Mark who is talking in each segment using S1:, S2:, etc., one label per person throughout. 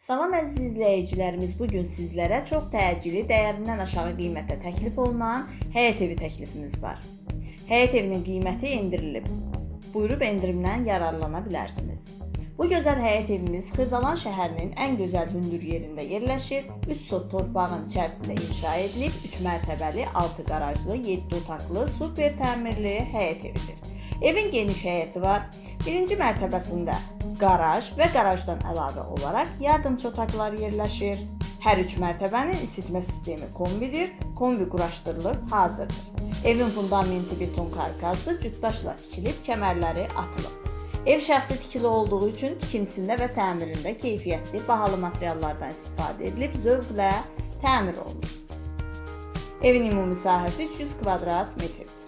S1: Salam əziz izləyicilərimiz, bu gün sizlərə çox təcili, dəyərindən aşağı qiymətə təklif olunan həyət evi təklifimiz var. Həyət evinin qiyməti endirilib. Buyurub endirimdən yararlana bilərsiniz. Bu gözəl həyət evimiz Xırdalan şəhərinin ən gözəl hündür yerində yerləşir. 3 sot torpağın içərisində inşa edilib, 3 mərtəbəli, 6 qarajlı, 7 otaqlı, super təmirli həyət evidir. Evin geniş həyəti var. Birinci mərtəbəsində qaraj və qarajdan əlavə olaraq yardımçı otaqlar yerləşir. Hər üç mərtəbənin isitmə sistemi kombidir. Kombi quraşdırılıb hazırdır. Evin fundamenti beton karkaslı, cütdaşla tikilib, kəmərləri atılıb. Ev şəxsi tikili olduğu üçün tikintisində və təmirində keyfiyyətli, bahalı materiallardan istifadə edilib, zövqlə təmir olunur. Evin ümumi sahəsi 300 kvadrat metrdir.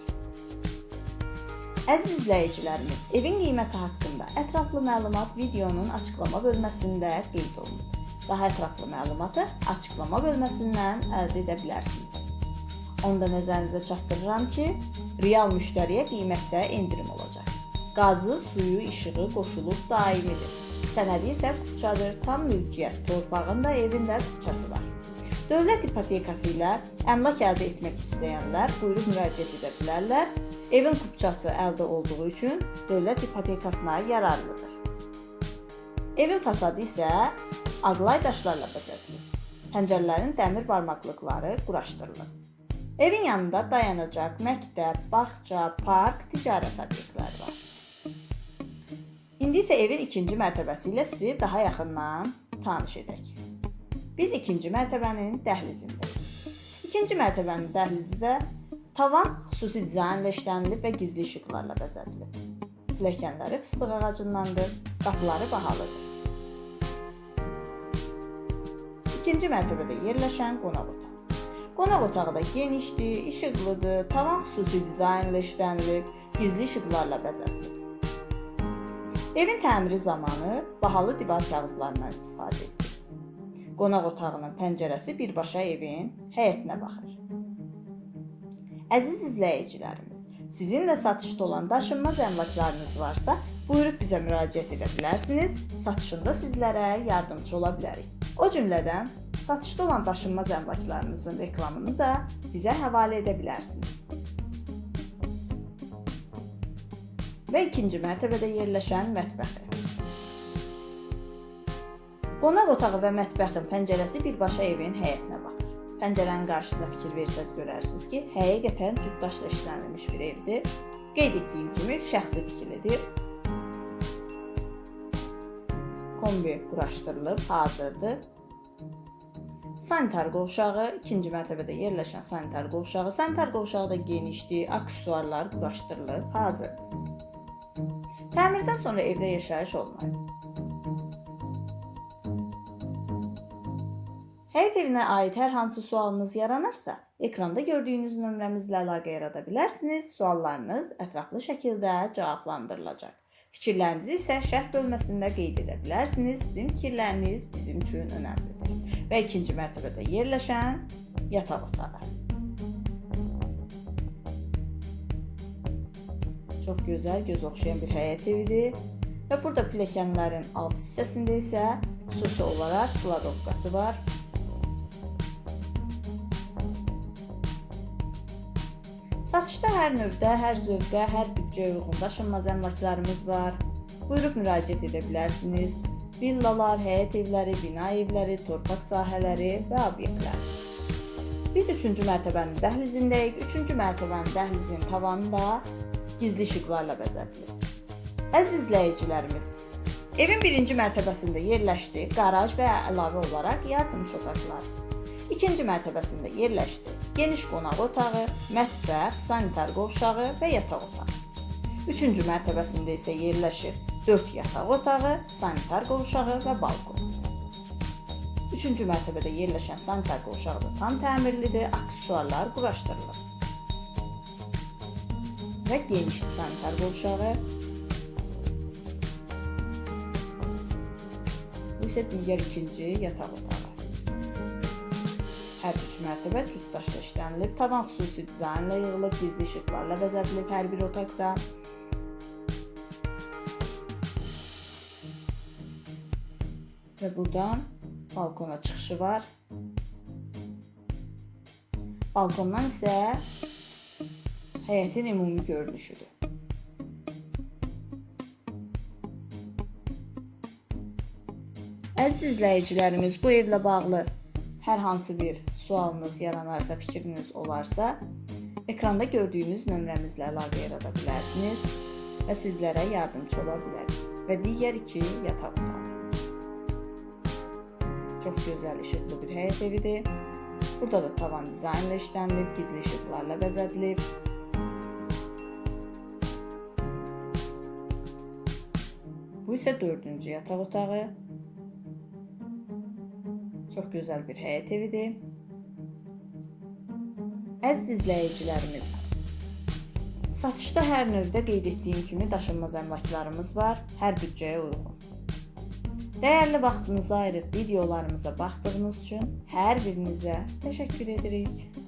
S1: Əziz izləyicilərimiz, evin qiyməti haqqında ətraflı məlumat videonun açıqlama bölməsində qeyd olunub. Daha ətraflı məlumatı açıqlama bölməsindən əldə edə bilərsiniz. Onda nəzərinizə çatdırıram ki, real müştəriyə qiymətdə endirim olacaq. Qazı, suyu, işığı qoşulub daimidir. Sənədi isə kupçadır, tam mülkiyyət, torpağın da evin də kupçası var. Dövlət ipotekası ilə əmlak əldə etmək istəyənlər buyurub müraciət edə bilərlər. Evin kupçası əldə olduğu üçün dövlət ipotekasına yararlıdır. Evin fasadı isə ağlay daşlarla bəzədilib. Pəncərələrin dəmir barmaqlıqları quraşdırılıb. Evin yanında dayanacaq, məktəb, bağça, park, ticarət obyektləri var. İndi isə evin ikinci mərtəbəsi ilə sizi daha yaxından tanış edək. Biz ikinci mərtəbənin dəhlizindəyik. İkinci mərtəbənin dəhlizi də tavan xüsusi dizaynla işlənilib və gizli işıqlarla bəzədilib. Pilləkənləri fıstıq ağacındandır, qapıları bahalıdır. İkinci mərtəbədə yerləşən qonaq otağı. Qonaq otağı da genişdir, işıqlıdır, tavan xüsusi dizaynla işlənilib, gizli işıqlarla bəzədilib. Evin təmiri zamanı bahalı divar kağızlarından istifadə edilir. Qonaq otağının pəncərəsi birbaşa evin həyətinə baxır. Əziz izləyicilərimiz, sizin də satışda olan daşınmaz əmlaklarınız varsa, buyurub bizə müraciət edə bilərsiniz. Satışında sizlərə yardımcı ola bilərik. O cümlədən satışda olan daşınmaz əmlaklarınızın reklamını da bizə həvalə edə bilərsiniz. və ikinci mərtəbədə yerləşən mətbəxi. Qonaq otağı və mətbəxin pəncərəsi birbaşa evin həyətinə baxır. Pəncərənin qarşısında fikir versəz görərsiniz ki, həqiqətən cütdaşla işlənilmiş bir evdir. Qeyd etdiyim kimi şəxsi tikilidir. Kombi quraşdırılıb, hazırdır. Sanitar qovşağı ikinci mərtəbədə yerləşən sanitar qovşağı. Sanitar qovşağı da genişdir, aksesuarlar quraşdırılıb, hazırdır. Təmirdən sonra evdə yaşayış olmayıb. Həyət evinə aid hər hansı sualınız yaranarsa, ekranda gördüyünüz nömrəmizlə əlaqə yarada bilərsiniz. Suallarınız ətraflı şəkildə cavablandırılacaq. Fikirlərinizi isə şərh bölməsində qeyd edə bilərsiniz. Sizin fikirləriniz bizim üçün önəmlidir. Və ikinci mərtəbədə yerləşən yataq otağı. Çox gözəl, göz oxşayan bir həyət evidir. Və burada pilləkənlərin alt hissəsində isə xüsusi olaraq kladovkası var. Satışda hər növdə, hər zövqə, hər büdcəyə uyğun daşınmaz əmlaklarımız var. Buyurub müraciət edə bilərsiniz. Villalar, həyət evləri, bina evləri, torpaq sahələri və obyektlər. Biz 3-cü mərtəbənin dəhlizindəyik. 3-cü mərtəbənin dəhlizinin tavanında gizli işıqlarla bəzədilib. Əziz izləyicilərimiz, evin birinci mərtəbəsində yerləşdi qaraj və əlavə olaraq yardımçı otaqlar. İkinci mərtəbəsində yerləşdi geniş qonaq otağı, mətbəx, sanitar qovşağı və yataq otağı. Üçüncü mərtəbəsində isə yerləşir 4 yataq otağı, sanitar qovşağı və balkon. Üçüncü mərtəbədə yerləşən sanitar qovşağı da tam təmirlidir, aksesuarlar quraşdırılıb və genişdir sanitar qovşağı. Bu isə digər ikinci yataq otağı. Hər üç mərtəbə cütdaşla işlənilib, tavan xüsusi dizaynla yığılıb, gizli işıqlarla bəzədilib hər bir otaqda. Və buradan balkona çıxışı var. Balkondan isə həyətin ümumi görünüşüdür. Əziz izləyicilərimiz, bu evlə bağlı hər hansı bir sualınız yaranarsa, fikriniz olarsa, ekranda gördüyünüz nömrəmizlə əlaqə yarada bilərsiniz və sizlərə yardımçı ola bilərik. Və digər iki yataq otağı. Çox gözəl işıqlı bir həyət evidir. Burada da tavan dizaynla işlənilib, gizli işıqlarla bəzədilib. Bu isə dördüncü yataq otağı. Çox gözəl bir həyət evidir. Əziz izləyicilərimiz, satışda hər növdə qeyd etdiyim kimi daşınmaz əmlaklarımız var, hər büdcəyə uyğun. Dəyərli vaxtınızı ayırıb videolarımıza baxdığınız üçün hər birinizə təşəkkür edirik.